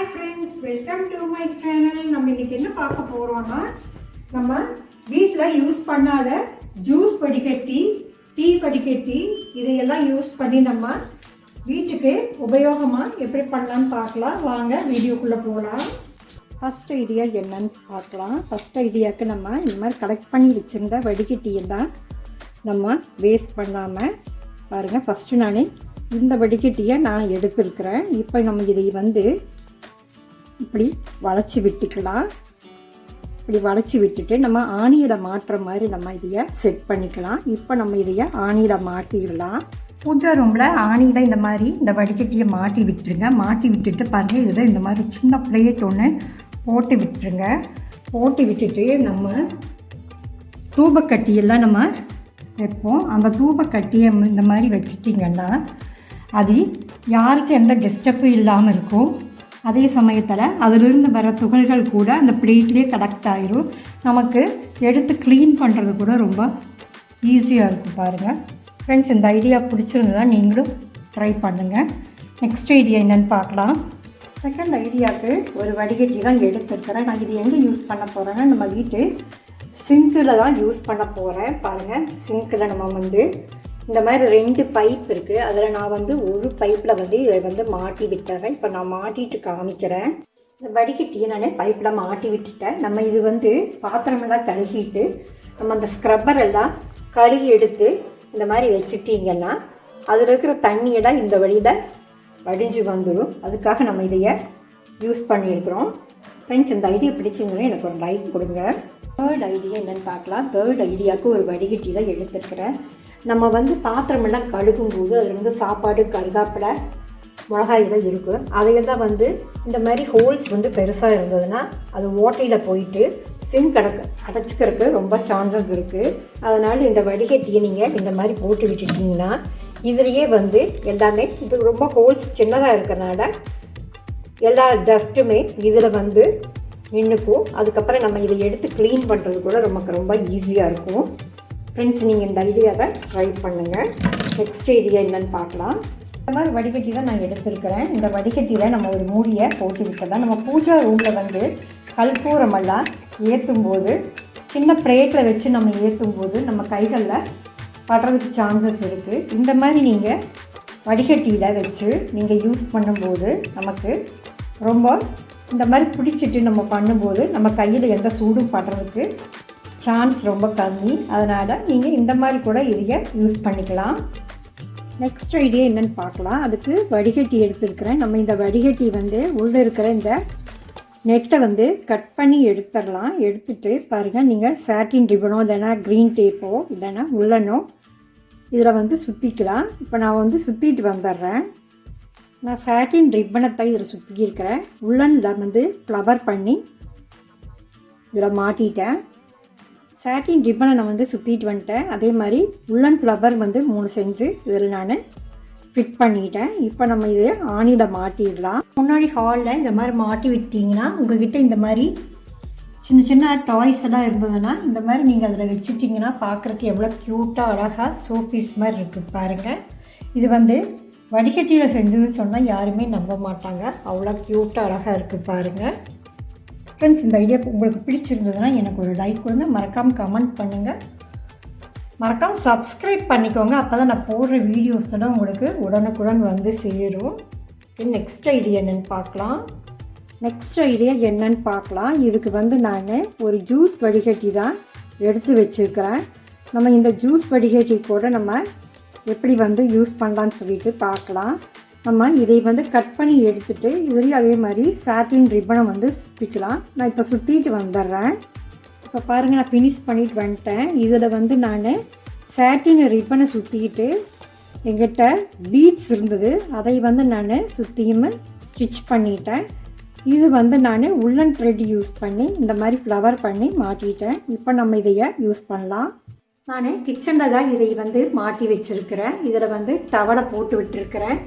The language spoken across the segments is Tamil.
Hi friends welcome to my channel நம்ம இன்னைக்கு என்ன பார்க்க போறோம்னா நம்ம வீட்டில் யூஸ் பண்ணாத ஜூஸ் வடிகட்டி டீ வடிகட்டி இதையெல்லாம் யூஸ் பண்ணி நம்ம வீட்டுக்கு உபயோகமாக எப்படி பண்ணலாம்னு பார்க்கலாம். வாங்க வீடியோக்குள்ளே போகலாம் ஃபஸ்ட் ஐடியா என்னன்னு பார்க்கலாம். ஃபஸ்ட் ஐடியாவுக்கு நம்ம இந்த மாதிரி கலெக்ட் பண்ணி வச்சுருந்த வடிகட்டியை தான் நம்ம வேஸ்ட் பண்ணாமல் பாருங்கள் ஃபஸ்ட்டு நான் இந்த வடிகட்டியை நான் எடுத்திருக்கிறேன். இப்போ நம்ம இதை வந்து இப்படி வளைச்சி விட்டுக்கலாம். இப்படி வளைச்சி விட்டுட்டு நம்ம ஆணியில் மாட்டுற மாதிரி நம்ம இதையை செட் பண்ணிக்கலாம். இப்போ நம்ம இதைய ஆணியில் மாட்டிடலாம். பூஜா ரூமில் ஆணியில் இந்த மாதிரி இந்த வடிகட்டியை மாட்டி விட்டுருங்க. மாட்டி விட்டுட்டு பாருங்கள் இதில் இந்த மாதிரி சின்ன பிளேட் ஒன்று போட்டு விட்டுருங்க. போட்டு விட்டுட்டு நம்ம தூபக்கட்டியெல்லாம் நம்ம வைப்போம். அந்த தூபக்கட்டியை இந்த மாதிரி வச்சிட்டிங்கன்னா அது யாருக்கு எந்த டிஸ்டர்பும் இல்லாமல் இருக்கும். அதே சமயத்தில் அதிலிருந்து வர துகள்கள் கூட அந்த பிளேட்லேயே கலெக்ட் ஆயிரும். நமக்கு எடுத்து க்ளீன் பண்ணுறது கூட ரொம்ப ஈஸியாக இருக்கும் பாருங்கள் ஃப்ரெண்ட்ஸ் இந்த ஐடியா பிடிச்சிருந்ததா நீங்களும் ட்ரை பண்ணுங்கள் நெக்ஸ்ட் ஐடியா என்னென்னு பார்க்கலாம். செகண்ட் ஐடியாவுக்கு ஒரு வடிகட்டி தான் எடுத்துருக்கிறேன். நான் இது எங்கே யூஸ் பண்ண போகிறேன்னா நம்ம வீட்டு சிங்கில் தான் யூஸ் பண்ண போகிறேன் பாருங்கள் சிங்கில் நம்ம வந்து இந்த மாதிரி ரெண்டு பைப் இருக்குது அதில் நான் வந்து ஒரு பைப்பில் வந்து இதை வந்து மாட்டி விட்டுறேன். இப்போ நான் மாட்டிட்டு காமிக்கிறேன். இந்த வடிகட்டியை நான் பைப்பில் மாட்டி விட்டுட்டேன். நம்ம இது வந்து பாத்திரமெல்லாம் கழுகிட்டு நம்ம அந்த ஸ்க்ரப்பர் எல்லாம் கழுகி எடுத்து இந்த மாதிரி வச்சுட்டிங்கன்னா அதில் இருக்கிற தண்ணியெல்லாம் இந்த வழியில் வடிஞ்சு வந்துடும் அதுக்காக நம்ம இதைய யூஸ் பண்ணியிருக்கிறோம். ஃப்ரெண்ட்ஸ் இந்த ஐடியா பிடிச்சிங்கன்னா எனக்கு ஒரு லைக் கொடுங்க. தேர்ட் ஐடியா என்னென்னு பார்க்கலாம். தேர்ட் ஐடியாவுக்கு ஒரு வடிகட்டி தான் எடுத்துருக்கிறேன். நம்ம வந்து பாத்திரமெல்லாம் கழுகும் போது அதில் வந்து சாப்பாடு கருகாப்பிலை மிளகாய்கள் இருக்கும் அதையெல்லாம் வந்து இந்த மாதிரி ஹோல்ஸ் வந்து பெருசாக இருந்ததுன்னா அது ஓட்டையில் போயிட்டு சிம் அடக்க அடைச்சிக்கிறதுக்கு ரொம்ப சான்சஸ் இருக்குது அதனால் இந்த வடிகட்டியை நீங்கள் இந்த மாதிரி போட்டு விட்டுட்டிங்கன்னா இதுலேயே வந்து எல்லாமே இது ரொம்ப ஹோல்ஸ் சின்னதாக இருக்கிறனால எல்லா டஸ்ட்டுமே இதில் வந்து நின்றுக்கும் அதுக்கப்புறம் நம்ம இதை எடுத்து க்ளீன் பண்ணுறது கூட நமக்கு ரொம்ப ஈஸியாக இருக்கும். ஃப்ரெண்ட்ஸ் நீங்கள் இந்த ஐடியாவை ட்ரை பண்ணுங்கள் நெக்ஸ்ட் ஐடியா என்னென்னு பார்க்கலாம். இந்த மாதிரி வடிகட்டி தான் நான் எடுத்திருக்கிறேன். இந்த வடிகட்டியில் நம்ம ஒரு மூடியை போட்டு விட்டுடலாம் நம்ம பூஜா ரூமில் வந்து கல்பூரமெல்லாம் ஏற்றும் போது சின்ன பிளேட்டில் வச்சு நம்ம ஏற்றும் போது நம்ம கைகளில் படுறதுக்கு சான்சஸ் இருக்குது இந்த மாதிரி நீங்கள் வடிகட்டியில் வச்சு நீங்கள் யூஸ் பண்ணும்போது நமக்கு ரொம்ப இந்த மாதிரி பிடிச்சிட்டு நம்ம பண்ணும்போது நம்ம கையில் எந்த சூடும் படுறதுக்கு சான்ஸ் ரொம்ப கம்மி. அதனால் நீங்கள் இந்த மாதிரி கூட இதையை யூஸ் பண்ணிக்கலாம். நெக்ஸ்ட் ஐடியா என்னென்னு பார்க்கலாம். அதுக்கு வடிகட்டி எடுத்துருக்கிறேன். நம்ம இந்த வடிகட்டி வந்து உள்ளே இருக்கிற இந்த நெட்டை வந்து கட் பண்ணி எடுத்துடலாம். எடுத்துட்டு பாருங்கள் நீங்கள் சாட்டின் ரிபனோ இல்லைன்னா க்ரீன் டேப்போ இல்லைன்னா உள்ளனோ இதில் வந்து சுற்றிக்கலாம் இப்போ நான் வந்து சுற்றிட்டு வந்துடுறேன். நான் சாட்டின் ரிப்பனத்தை இதில் சுற்றிக்கிறேன் உள்ளனில் வந்து ஃப்ளவர் பண்ணி இதில் மாட்டிட்டேன். சாட்டின் ரிப்பனை நான் வந்து சுற்றிட்டு வந்துட்டேன். அதே மாதிரி உள்ளன் ஃப்ளவர் வந்து மூணு செஞ்சு இதில் நான் ஃபிட் பண்ணிட்டேன். இப்போ நம்ம இதை ஆணியில் மாட்டிடலாம். முன்னாடி ஹாலில் இந்த மாதிரி மாட்டி விட்டிங்கன்னா உங்ககிட்ட இந்த மாதிரி சின்ன சின்ன டாய்ஸ் எல்லாம் இருந்ததுன்னா இந்த மாதிரி நீங்கள் அதில் வச்சுட்டிங்கன்னா பார்க்குறக்கு எவ்வளோ க்யூட்டாக அழகாக சோப்பீஸ் மாதிரி இருக்குது பாருங்கள் இது வந்து வடிகட்டியில் செஞ்சதுன்னு சொன்னால் யாருமே நம்ப மாட்டாங்க. அவ்வளோ க்யூட்டாக அழகாக இருக்குது பாருங்கள் ஃப்ரெண்ட்ஸ் இந்த ஐடியா உங்களுக்கு பிடிச்சிருந்ததுன்னா எனக்கு ஒரு லைக் கொடுங்க. மறக்காமல் கமெண்ட் பண்ணுங்கள் மறக்காமல் சப்ஸ்கிரைப் பண்ணிக்கோங்க. அப்போ தான் நான் போடுற வீடியோஸ் எல்லாம் உங்களுக்கு உடனுக்குடன் வந்து சேரும். நெக்ஸ்ட் ஐடியா என்னென்னு பார்க்கலாம். நெக்ஸ்ட் ஐடியா என்னன்னு பார்க்கலாம். இதுக்கு வந்து நான் ஒரு ஜூஸ் வடிகட்டி தான் எடுத்து வச்சுருக்கிறேன். நம்ம இந்த ஜூஸ் வடிகட்டி கூட நம்ம எப்படி வந்து யூஸ் பண்ணலான்னு சொல்லிட்டு பார்க்கலாம். நம்ம இதை வந்து கட் பண்ணி எடுத்துட்டு இதுலேயும் அதே மாதிரி சாட்டின் ரிப்பனை வந்து சுற்றிக்கலாம் நான் இப்போ சுற்றிட்டு வந்துடுறேன். இப்போ பாருங்கள் நான் ஃபினிஷ் பண்ணிட்டு வந்துட்டேன். இதில் வந்து நான் சாட்டின் ரிப்பனை சுற்றிக்கிட்டு எங்கிட்ட பீட்ஸ் இருந்தது. அதை வந்து நான் சுற்றியும் ஸ்டிச் பண்ணிட்டேன். இது வந்து நான் உள்ளன் த்ரெட் யூஸ் பண்ணி இந்த மாதிரி ஃப்ளவர் பண்ணி மாட்டிட்டேன். இப்போ நம்ம இதைய யூஸ் பண்ணலாம். நான் கிச்சனில் தான் இதை வந்து மாட்டி வச்சுருக்கிறேன். இதில் வந்து டவலை போட்டு விட்டுருக்கிறேன்.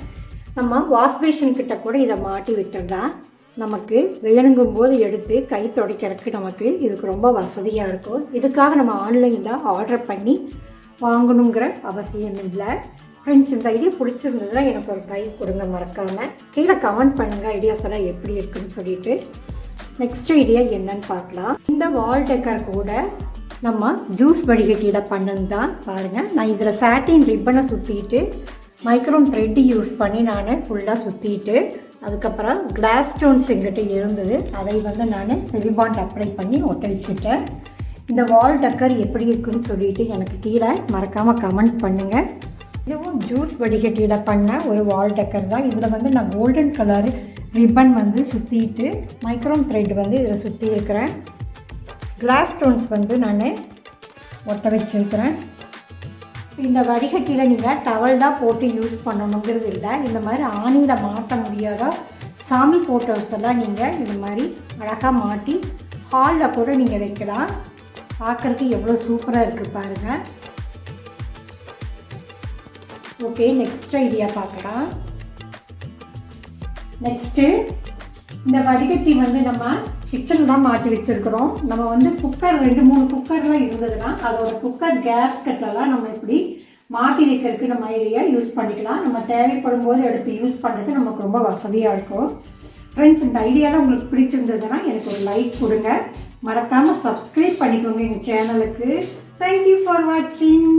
நம்ம வாஷ் பேஷன் கிட்ட கூட இதை மாட்டி விட்டுடலாம் நமக்கு வேணுங்கும் போது எடுத்து கை துடைக்கிறதுக்கு நமக்கு இதுக்கு ரொம்ப வசதியாக இருக்கும். இதுக்காக நம்ம ஆன்லைனில் ஆர்டர் பண்ணி வாங்கணுங்கிற அவசியம் இல்லை. ஃப்ரெண்ட்ஸ் இந்த ஐடியா பிடிச்சிருந்ததுன்னா எனக்கு ஒரு லைக் கொடுங்க மறக்காமல் கீழே கமெண்ட் பண்ணுங்கள் ஐடியாஸ் எல்லாம் எப்படி இருக்குன்னு சொல்லிட்டு. நெக்ஸ்ட் ஐடியா என்னன்னு பார்க்கலாம். இந்த வால் டெக்கர் கூட நம்ம ஜூஸ் வடிகட்டியில் பண்ணது தான் பாருங்கள் நான் இதில் சாட்டின் ரிப்பனை சுற்றிட்டு மைக்ரோன் த்ரெட்டு யூஸ் பண்ணி நான் ஃபுல்லாக சுற்றிட்டு அதுக்கப்புறம் கிளாஸ் ஸ்டோன்ஸ் எங்கிட்ட இருந்தது. அதை வந்து நான் ரிபாண்ட் அப்ளை பண்ணி ஒட்ட வச்சுட்டேன். இந்த வால் டக்கர் எப்படி இருக்குன்னு சொல்லிட்டு எனக்கு கீழே மறக்காமல் கமெண்ட் பண்ணுங்கள் இதுவும் ஜூஸ் வடிகட்டியில் பண்ண ஒரு வால் டக்கர் தான். இதில் வந்து நான் கோல்டன் கலர் ரிப்பன் வந்து சுற்றிட்டு மைக்ரோன் த்ரெட் வந்து இதில் சுற்றி இருக்கிறேன். கிளாஸ் ஸ்டோன்ஸ் வந்து நான் ஒட்ட வச்சுருக்கிறேன். இந்த வடிகட்டியில் நீங்கள் டவல் தான் போட்டு யூஸ் பண்ணணுங்கிறது இல்லை. இந்த மாதிரி ஆணியில் மாட்ட முடியாத சாமி ஃபோட்டோஸ் எல்லாம் நீங்கள் இந்த மாதிரி அழகாக மாட்டி ஹாலில் கூட நீங்கள் வைக்கலாம். பார்க்குறதுக்கு எவ்வளோ சூப்பராக இருக்குது பாருங்கள் ஓகே நெக்ஸ்ட் ஐடியா பார்க்கலாம். நெக்ஸ்ட்டு இந்த வடிகட்டி வந்து நம்ம கிச்சனில் தான் மாட்டி வச்சுருக்கிறோம். நம்ம வந்து குக்கர் ரெண்டு மூணு குக்கர்லாம் இருந்ததுன்னா அதோட குக்கர் கேஸ் கட்டெல்லாம் நம்ம இப்படி மாட்டி வைக்கிறதுக்கு நம்ம இதையை யூஸ் பண்ணிக்கலாம். நம்ம தேவைப்படும் போது எடுத்து யூஸ் பண்ணுறதுக்கு நமக்கு ரொம்ப வசதியாக இருக்கும். ஃப்ரெண்ட்ஸ் இந்த ஐடியாலாம் உங்களுக்கு பிடிச்சிருந்ததுன்னா எனக்கு ஒரு லைக் கொடுங்க. மறக்காமல் சப்ஸ்கிரைப் பண்ணிக்கோங்க எங்கள் சேனலுக்கு தேங்க்யூ ஃபார் வாட்சிங்